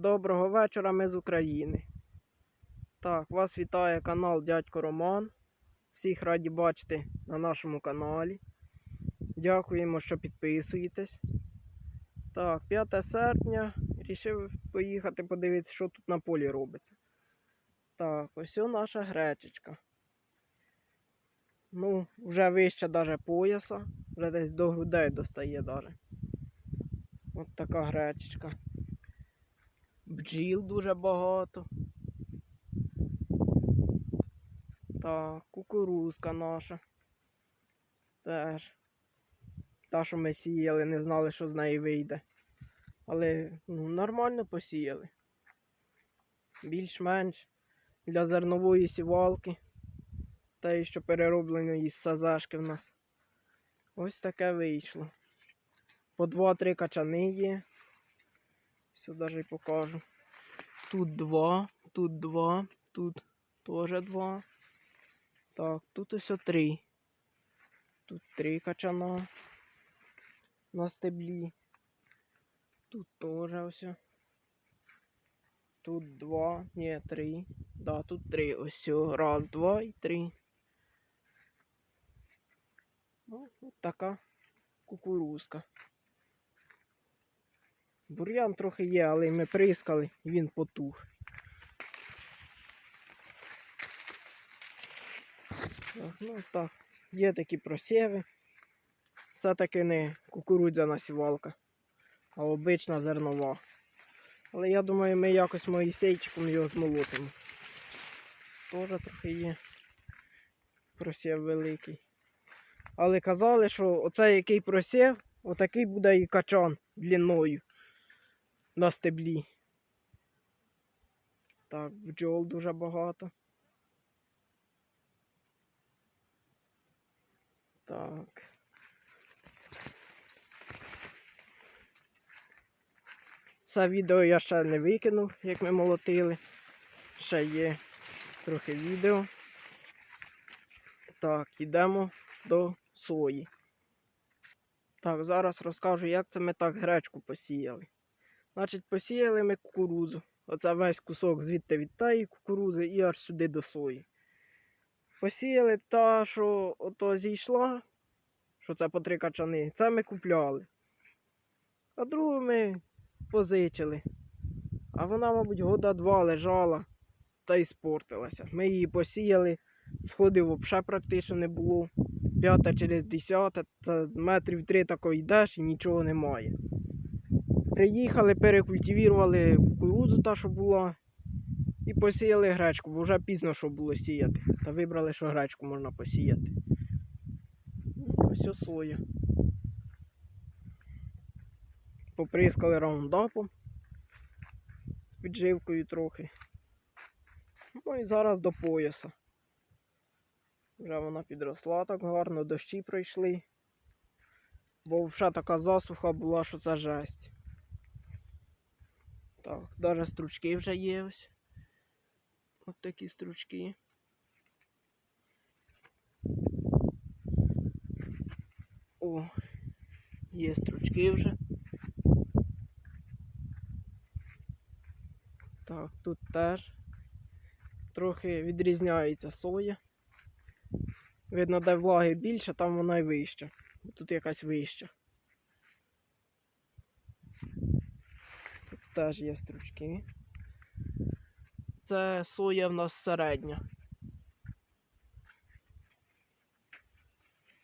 Доброго вечора, ми з України. Так, вас вітає канал Дядько Роман. Всіх раді бачити на нашому каналі. Дякуємо, що підписуєтесь. Так, 5 серпня. Рішив поїхати подивитися, що тут на полі робиться. Так, ось наша гречечка. Ну, вже вище даже пояса, вже десь до грудей достає даже. От така гречечка. Бджіл дуже багато. Так, кукурузка наша. Теж. Та, що ми сіяли, не знали, що з неї вийде. Але ну, нормально посіяли. Більш-менш для зернової сівалки. Та й що переробленої з сазашки в нас. Ось таке вийшло. По 2-3 качани є. Ж і покажу. Тут два, тут два, тут теж два. Так, тут ось три. Тут три качана на стеблі. Тут теж ось. Тут два, ні, три. Да, тут три. Ось. Раз, два і три. Ну, от така кукурузка. Бур'ян трохи є, але ми прискали він потух. Так, ну так, є такі просіви. Все-таки не кукурудзяна сівалка, а обична зернова. Але я думаю, ми якось моїсейчиком його змолотимо. Теж трохи є просів великий. Але казали, що оцей який просів, отакий буде і качан длиною на стеблі. Так, бджол дуже багато. Так. Це відео я ще не викинув, як ми молотили. Ще є трохи відео. Так, йдемо до сої. Так, зараз розкажу, як це ми так гречку посіяли. Значить, посіяли ми кукурузу. Оце весь кусок звідти від тієї кукурузи і аж сюди до сої. Посіяли та, що ото зійшла, що це по три качани, це ми купляли. А другу ми позичили. А вона, мабуть, года два лежала та й спортилася. Ми її посіяли, сходів взагалі практично не було. П'ята через десяте, це метрів три тако йдеш і нічого немає. Приїхали, перекультивірували кукурудзу та, що була, і посіяли гречку, бо вже пізно що було сіяти. Та вибрали, що гречку можна посіяти. Ну, Ось соя. Поприскали раундапом з підживкою трохи. Ну і зараз до пояса. Вже вона підросла так гарно, дощі пройшли. Бо вже така засуха була, що це жесть. Так, навіть стручки вже є ось. Ось такі стручки. О, є стручки вже. Так, тут теж трохи відрізняється соя. Видно, де влаги більше, там вона й вища. Тут якась вища. Тут теж є стручки. Це соя в нас середня.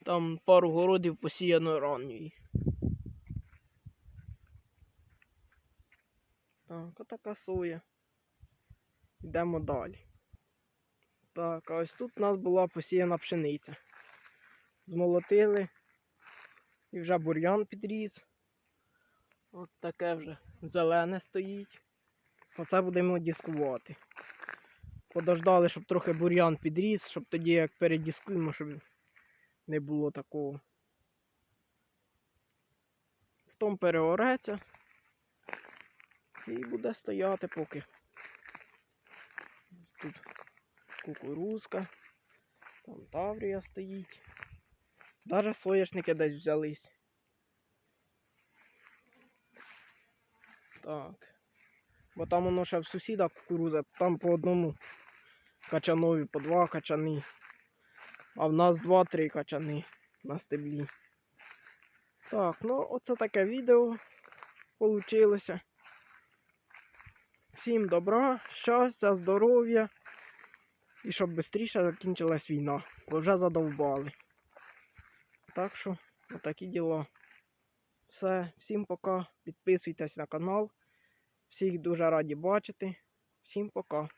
Там пару городів посіяно ранньої. Так, отака соя. Йдемо далі. Так, а ось тут у нас була посіяна пшениця. Змолотили і вже бур'ян підріс. От таке вже зелене стоїть. Оце будемо дискувати. Подождали, щоб трохи бур'ян підріс, щоб тоді як передіскуємо, щоб не було такого. Потім переореться і буде стояти поки. Ось тут кукурузка, там таврія стоїть. Даже соняшники десь взялись. Так. Бо там воно ще в сусіда кукуруза, там по одному качанові, по два качани. А в нас два-три качани на стеблі. Так, ну оце таке відео получилося. Всім добра, щастя, здоров'я. І щоб швидше закінчилась війна, бо вже задовбали. Так що, отакі діла. Все, всім пока. Підписуйтесь на канал. Всіх дуже раді бачити. Всім пока.